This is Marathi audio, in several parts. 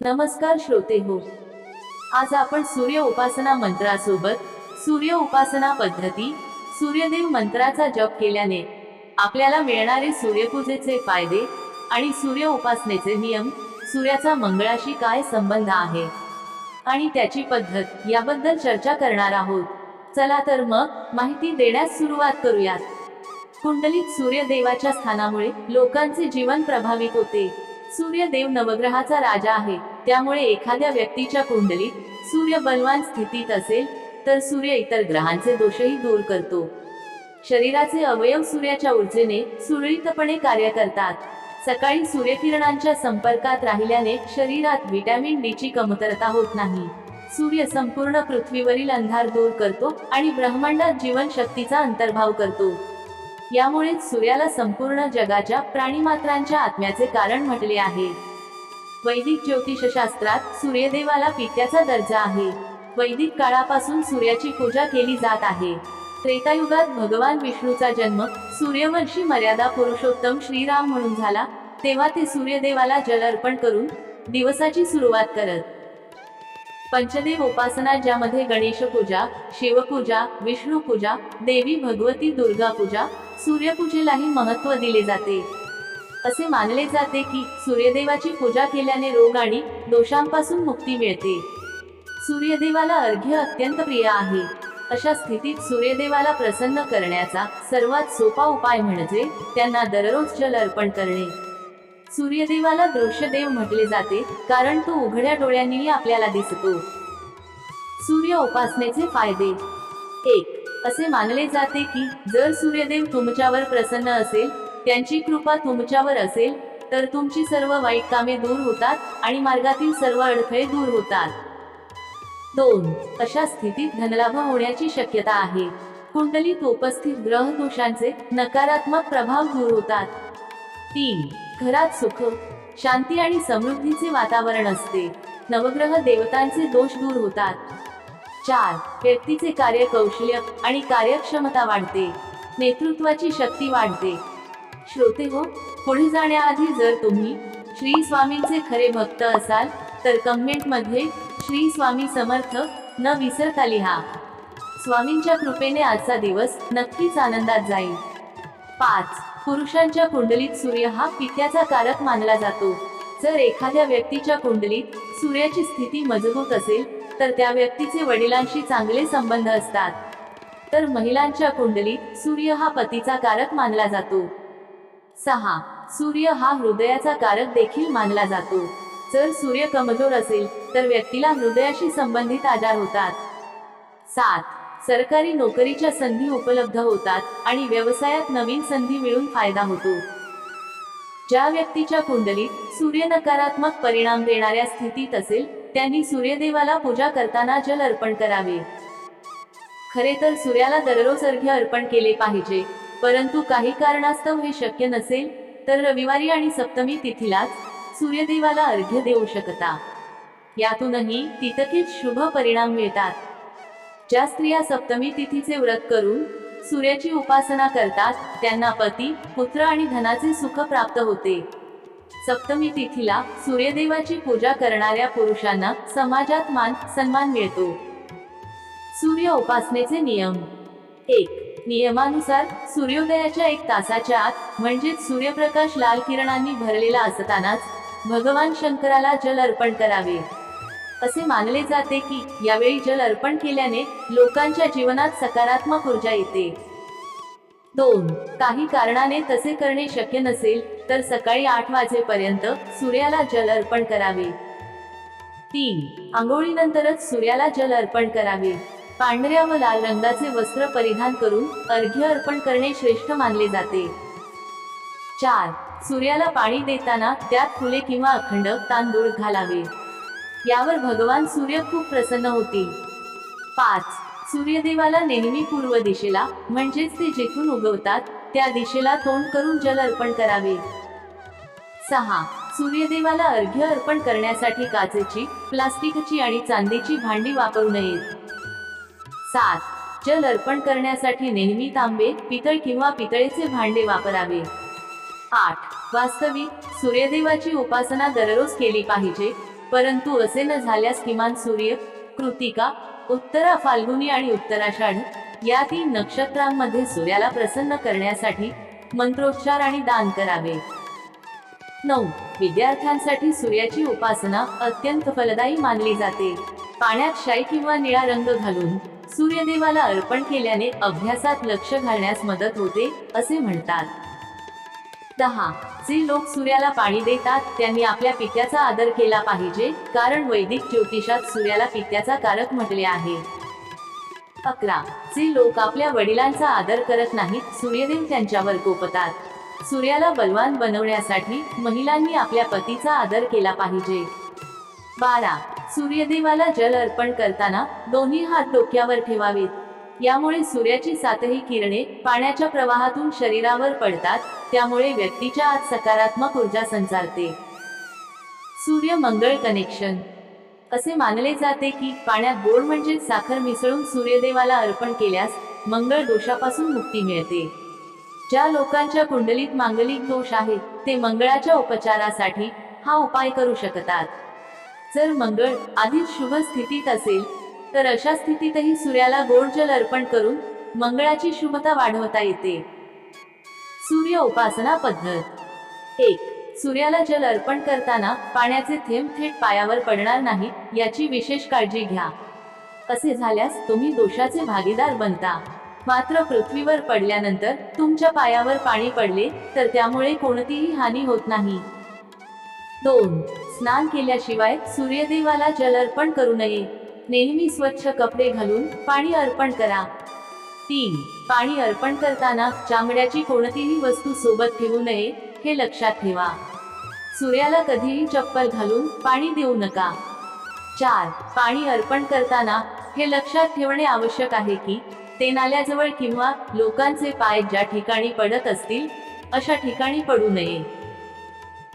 नमस्कार श्रोते हो. आज आपण सूर्य उपासना मंत्रासोबत सूर्य उपासना पद्धती सूर्यदेव मंत्राचा जप केल्याने आपल्याला मिळणारे सूर्यपूजेचे फायदे आणि सूर्य उपासनेचे नियम सूर्याचा मंगळाशी काय संबंध आहे? आणि त्याची पद्धत याबद्दल चर्चा करणार आहोत. चला तर मग माहिती देण्यास सुरुवात करूयात. कुंडलीत सूर्यदेवाच्या स्थानामुळे लोकांचे जीवन प्रभावित होते. सूर्यदेव नवग्रहाचा राजा आहे. त्यामुळे एखाद्या व्यक्तीच्या कुंडलीत सूर्य बलवान स्थितीत असेल तर सूर्य इतर ग्रहांचे दोषही दूर करतो. शरीराचे अवयव सूर्याच्या ऊर्जेने सुरळीतपणे कार्य करतात. सकाळी सूर्यकिरणांच्या संपर्कात राहिल्याने शरीरात व्हिटॅमिन डी ची कमतरता होत नाही. सूर्य संपूर्ण पृथ्वीवरील अंधार दूर करतो आणि ब्रह्मांडात जीवनशक्तीचा अंतर्भाव करतो. यामुळेच सूर्याला संपूर्ण जगाच्या प्राणीमात्रांच्या आत्म्याचे कारण म्हटले आहे. वैदिक ज्योतिषशास्त्रात सूर्यदेवाला पित्याचा दर्जा आहे. वैदिक काळापासून सूर्याची पूजा केली जात आहे. त्रेतायुगात भगवान विष्णूचा जन्म सूर्यवंशी मर्यादा पुरुषोत्तम श्रीराम म्हणून झाला तेव्हा ते सूर्यदेवाला जल अर्पण करून दिवसाची सुरुवात करत. पंचदेव उपासना ज्यामध्ये गणेश पूजा शिवपूजा विष्णू पूजा देवी भगवती दुर्गा पूजा सूर्यपूजेलाही महत्त्व दिले जाते. असे मानले जाते की सूर्यदेवाची पूजा केल्याने रोग आणि दोषांपासून मुक्ती मिळते. सूर्यदेवाला अर्घ्य अत्यंत प्रिय आहे. अशा स्थितीत सूर्यदेवाला प्रसन्न करण्याचा सर्वात सोपा उपाय म्हणजे त्यांना दररोज जल अर्पण करणे. सूर्यदेवाला दृश्यदेव म्हटले जाते कारण तो उघड्या डोळ्यांनीही आपल्याला दिसतो. सूर्य उपासनेचे फायदे. एक असे मानले जाते की जर सूर्यदेव तुमच्यावर प्रसन्न असेल त्यांची कृपा तुमच्यावर असेल तर तुमची सर्व वाईट कामे दूर होतात आणि मार्गातील सर्व अडथळे दूर होतात. दोन अशा स्थितीत धनलाभ होण्याची शक्यता आहे. कुंडलीत उपस्थित ग्रह दोषांचे नकारात्मक प्रभाव दूर होतात. तीन घरात सुख शांती आणि समृद्धीचे वातावरण असते. नवग्रह देवतांचे दोष दूर होतात. चार व्यक्तीचे कार्य कौशल्य आणि कार्यक्षमता वाढते. नेतृत्वाची शक्ती वाढते. श्रोते हो पुढे जाण्याआधी जर तुम्ही श्री स्वामींचे खरे भक्त असाल तर कमेंटमध्ये श्री स्वामी समर्थ न विसरता लिहा. स्वामींच्या कृपेने आजचा दिवस नक्कीच आनंदात जाईल. पाच पुरुषांच्या कुंडलीत सूर्य हा पित्याचा कारक मानला जातो. जर एखाद्या व्यक्तीच्या कुंडलीत सूर्याची स्थिती मजबूत असेल तर त्या व्यक्तीचे वडिलांशी चांगले संबंध असतात. तर महिलांच्या कुंडलीत सूर्य हा पतीचा कारक मानला जातो. सहा. सूर्य हा हृदयाचा कारक देखील मानला जातो. जर सूर्य कमजोर असेल तर व्यक्तीला हृदयाशी संबंधित आजार होतात. सात. सरकारी नोकरीच्या संधी उपलब्ध होतात आणि व्यवसायात नवीन संधी मिळून फायदा होतो. ज्या व्यक्तीच्या कुंडलीत सूर्य नकारात्मक परिणाम देणाऱ्या स्थितीत असेल त्यांनी सूर्यदेवाला पूजा करताना जल अर्पण करावे. खरे तर सूर्याला दररोज अर्घ्य अर्पण केले पाहिजे परंतु काही कारणास्तव हे शक्य नसेल तर रविवारी आणि सप्तमी तिथीलाच सूर्यदेवाला अर्घ्य देऊ शकता. यातूनही तितकीच शुभ परिणाम मिळतात. ज्या स्त्रिया सप्तमी तिथीचे व्रत करून सूर्याची उपासना करतात त्यांना पती पुत्र आणि धनाचे सुख प्राप्त होते. सप्तमी तिथीला सूर्यदेवाची पूजा करणाऱ्या पुरुषांना समाजात मान सन्मान मिळतो. सूर्य उपासनेचे नियम. एक. नियमानुसार सूर्योदयाच्या एक तासाच्या आत म्हणजेच सूर्यप्रकाश लाल किरणांनी भरलेला असतानाच भगवान शंकराला जल अर्पण करावे. असे मानले जाते की यावेळी जल अर्पण केल्याने लोकांच्या जीवनात सकारात्मक ऊर्जा येते. दोन. काही कारणाने तसे करणे शक्य नसेल तर सकाळी आठ वाजेपर्यंत सूर्याला जल अर्पण करावे. तीन आंघोळीनंतरच सूर्याला जल अर्पण करावे. पांढऱ्या व लाल रंगाचे वस्त्र परिधान करून अर्घ्य अर्पण करणे श्रेष्ठ मानले जाते. चार सूर्याला पाणी देताना त्यात फुले किंवा अखंड तांदूळ घालावे. यावर भगवान सूर्य खूप प्रसन्न होतील. पाच सूर्यदेवाला नेहमी पूर्व दिशेला म्हणजेच ते जिथून उगवतात त्या दिशेला तोंड करून जल अर्पण करावे. सहा. सूर्यदेवाला अर्घ्य अर्पण करण्यासाठी काचेची प्लास्टिकची आणि चांदीची भांडी वापरू नयेत सात. जल अर्पण करण्यासाठी नेहमी तांबे पितळ किंवा पितळेचे भांडे वापरावे. आठ. वास्तविक सूर्यदेवाची उपासना दररोज केली पाहिजे परंतु असे न झाल्यास किमान सूर्य कृतिका उत्तरा फाल्गुनी आणि उत्तराषाढ या तीन नक्षत्रांमध्ये सूर्याला प्रसन्न करण्यासाठी मंत्रोच्चार आणि दान करावे. नऊ. विद्यार्थ्यांसाठी सूर्याची उपासना अत्यंत फलदायी मानली जाते. पाण्यात शाई किंवा निळा रंग घालून सूर्यदेवाला अर्पण केल्याने अभ्यासात लक्ष घालण्यास मदत होते असे म्हणतात. दहा. जे लोक सूर्याला पाणी देतात त्यांनी आपल्या पित्याचा आदर केला पाहिजे कारण वैदिक ज्योतिषात सूर्याला पित्याचा कारक म्हटले आहे. अकरा. जे लोक आपल्या वडिलांचा आदर करत नाहीत सूर्यदेव त्यांच्यावर कोपतात. सूर्याला बलवान बनवण्यासाठी महिलांनी आपल्या पतीचा आदर केला पाहिजे. बारा. सूर्यदेवाला जल अर्पण करताना दोन्ही हात डोक्यावर ठेवावेत. यामुळे सूर्याची सातही किरणे पाण्याच्या प्रवाहातून शरीरावर पडतात त्यामुळे व्यक्तीच्या आत सकारात्मक ऊर्जा संचारते. सूर्य मंगळ कनेक्शन. असे मानले जाते की पाण्यात गोड म्हणजे साखर मिसळून सूर्यदेवाला अर्पण केल्यास मंगळ दोषापासून मुक्ती मिळते. ज्या लोकांच्या कुंडलीत मांगलिक दोष आहेत ते मंगळाच्या उपचारासाठी हा उपाय करू शकतात. जर मंगळ आधीच शुभ स्थितीत असेल तर अशा स्थितीतही सूर्याला गोड जल अर्पण करून मंगळाची शुभता वाढवता येते. सूर्य उपासना पद्धत. एक सूर्याला जल अर्पण करताना पाण्याचे थेंब थेट पायावर पडणार नाही याची विशेष काळजी घ्या. असे झाल्यास तुम्ही दोषाचे भागीदार बनता. मात्र पृथ्वीवर पडल्यानंतर तुमच्या पायावर पाणी पडले तर त्यामुळे कोणतीही हानी होत नाही. दोन स्नान केल्याशिवाय सूर्यदेवाला जल अर्पण करू नये. नेहमी स्वच्छ कपडे घालून पाणी अर्पण करा. तीन पाणी अर्पण करताना चामड्याची कोणतीही वस्तू सोबत ठेवू नये हे लक्षात ठेवा. सूर्याला कधीही चप्पल घालून पाणी देऊ नका. चार पाणी अर्पण करताना हे लक्षात ठेवणे आवश्यक आहे की ते नाल्याजवळ किंवा लोकांचे पाय ज्या ठिकाणी पडत असतील अशा ठिकाणी पडू नये.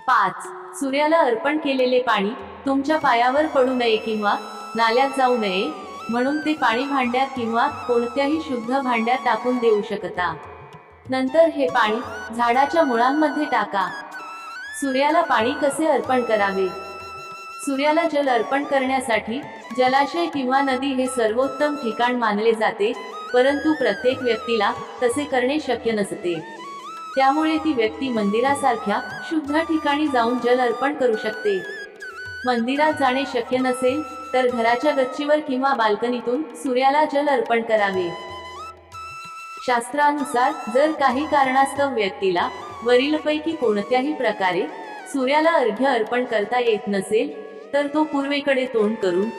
पाच सूर्याला अर्पण केलेले पाणी तुमच्या पायावर पडू नये किंवा नाल्यात जाऊ नये म्हणून ते पाणी भांड्यात किंवा कोणत्याही शुद्ध भांड्यात टाकून देऊ शकता. नंतर हे पाणी झाडाच्या मुळांमध्ये टाका. सूर्याला पाणी कसे अर्पण करावे? सूर्याला जल अर्पण करण्यासाठी जलाशय किंवा नदी हे सर्वोत्तम ठिकाण मानले जाते परंतु प्रत्येक व्यक्तीला तसे करणे शक्य नसते. त्यामुळे ती व्यक्ती मंदिरासारख्या शुद्ध ठिकाणी जाऊन जल अर्पण करू शकते. मंदिरात जाणे शक्य नसेल तर घराच्या गच्चीवर किंवा बाल्कनीतून सूर्याला जल अर्पण करावे. शास्त्रानुसार जर काही कारणास्तव व्यक्तीला वरीलपैकी कोणत्याही प्रकारे सूर्याला अर्घ्य अर्पण करता येत नसेल तर तो पूर्वेकडे तोंड करून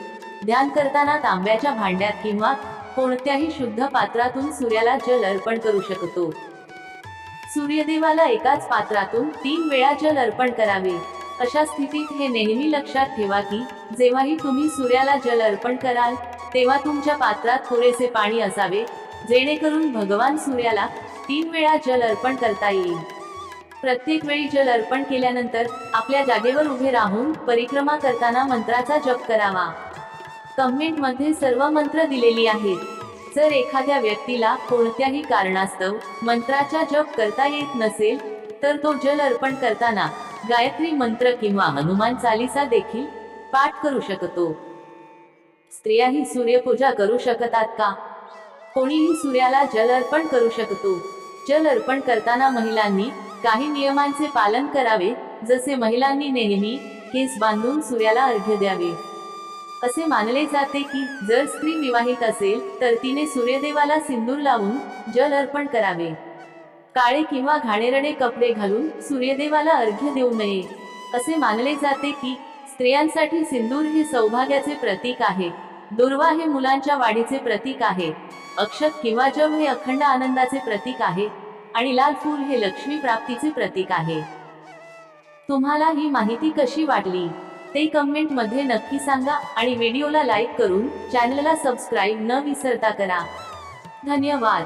ध्यान करताना तांब्याच्या भांड्यात किंवा कोणत्याही शुद्ध पात्रातून सूर्याला जल अर्पण करू शकतो. सूर्यदेवाला एकाच पात्रातून तीन वेळा जल अर्पण करावे. अशा स्थितीत हे नेहमी लक्षात ठेवा की जेव्हाही तुम्ही सूर्याला जल अर्पण कराल तेव्हा तुमच्या पात्रात पुरेसे पाणी असावे जेणेकरून भगवान सूर्याला तीन वेळा जल अर्पण करता येईल. प्रत्येक वेळी जल अर्पण केल्यानंतर आपल्या जागेवर उभे राहून परिक्रमा करताना मंत्राचा जप करावा. कमेंटमध्ये सर्व मंत्र दिलेली आहेत. जर एखाद्या व्यक्तीला कोणत्याही कारणास्तव मंत्राचा जप करता येत नसेल तर तो जल अर्पण करताना गायत्री मंत्र किंवा हनुमान चालिसा देखील पाठ करू शकतो. स्त्रियाही सूर्यपूजा करू शकतात का? कोणीही सूर्याला जल अर्पण करू शकतो. जल अर्पण करताना महिलांनी काही नियमांचे पालन करावे जसे महिलांनी नेहमी केस बांधून सूर्याला अर्घ्य द्यावे. असे मानले जाते की जर स्त्री विवाहित असेल तर तिने सूर्यदेवाला सिंदूर लावून जल अर्पण करावे. काळे किंवा घाणेरडे कपडे घालून सूर्यदेवाला अर्घ्य देऊ नये. असे मानले जाते की स्त्रियांसाठी सिंदूर हे सौभाग्याचे प्रतीक आहे. दुर्वा हे मुलांच्या वाढीचे प्रतीक आहे. अक्षत किंवा जव हे अखंड आनंदाचे प्रतीक आहे आणि लाल फूल हे लक्ष्मी प्राप्तीचे प्रतीक आहे. तुम्हाला ही माहिती कशी वाटली? ते कमेंटमध्ये नक्की सांगा आणि व्हिडिओला लाईक करून चॅनलला सबस्क्राईब न विसरता करा. धन्यवाद.